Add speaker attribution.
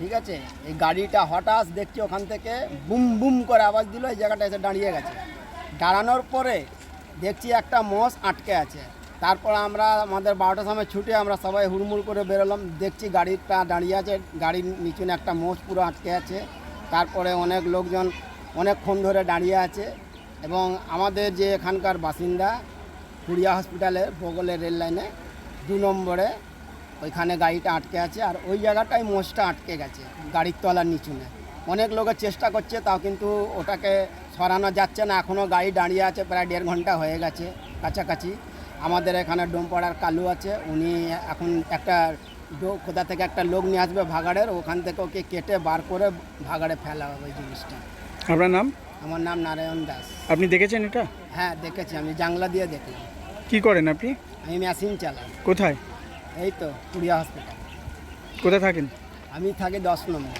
Speaker 1: ঠিক আছে? এই গাড়িটা হঠাৎ দেখছি ওখান থেকে বুম বুম করে আওয়াজ দিল, এই জায়গাটা এসে দাঁড়িয়ে গেছে। দাঁড়ানোর পরে দেখছি একটা মোষ আটকে আছে। তারপর আমরা আমাদের বারোটার সময় ছুটে আমরা সবাই হুড়মুড় করে বেরোলাম। দেখছি গাড়িটা দাঁড়িয়ে আছে, গাড়ির নিচুনে একটা মোষ পুরো আটকে আছে। তারপরে অনেক লোকজন অনেকক্ষণ ধরে দাঁড়িয়ে আছে এবং আমাদের যে এখানকার বাসিন্দা কুড়িয়া হসপিটালের বগলের রেল লাইনে দু নম্বরে ওইখানে গাড়িটা আটকে আছে আর ওই জায়গাটায় মোষটা আটকে গেছে গাড়ির তলার নিচুনে। অনেক লোকের চেষ্টা করছে তাও কিন্তু ওটাকে সরানো যাচ্ছে না। এখনও গাড়ি দাঁড়িয়ে আছে প্রায় দেড় ঘণ্টা হয়ে গেছে কাছাকাছি। আমাদের এখানে ডোমপাড়ার কালু আছে উনি এখন একটা কোথা থেকে একটা লোক নিয়ে আসবে ভাগাড়ের ওখান থেকে ওকে কেটে বার করে ভাগাড়ে ফেলা হবে ওই জিনিসটা।
Speaker 2: আপনার নাম?
Speaker 1: আমার নাম নারায়ণ দাস।
Speaker 2: আপনি দেখেছেন এটা?
Speaker 1: হ্যাঁ দেখেছি আমি জাংলা দিয়ে দেখলাম।
Speaker 2: কি করেন আপনি?
Speaker 1: আমি মেশিন চালাই।
Speaker 2: কোথায়?
Speaker 1: এই তো কুড়িয়া হসপিটাল
Speaker 2: কোথায় থাকেন?
Speaker 1: আমি থাকি দশ নম্বর।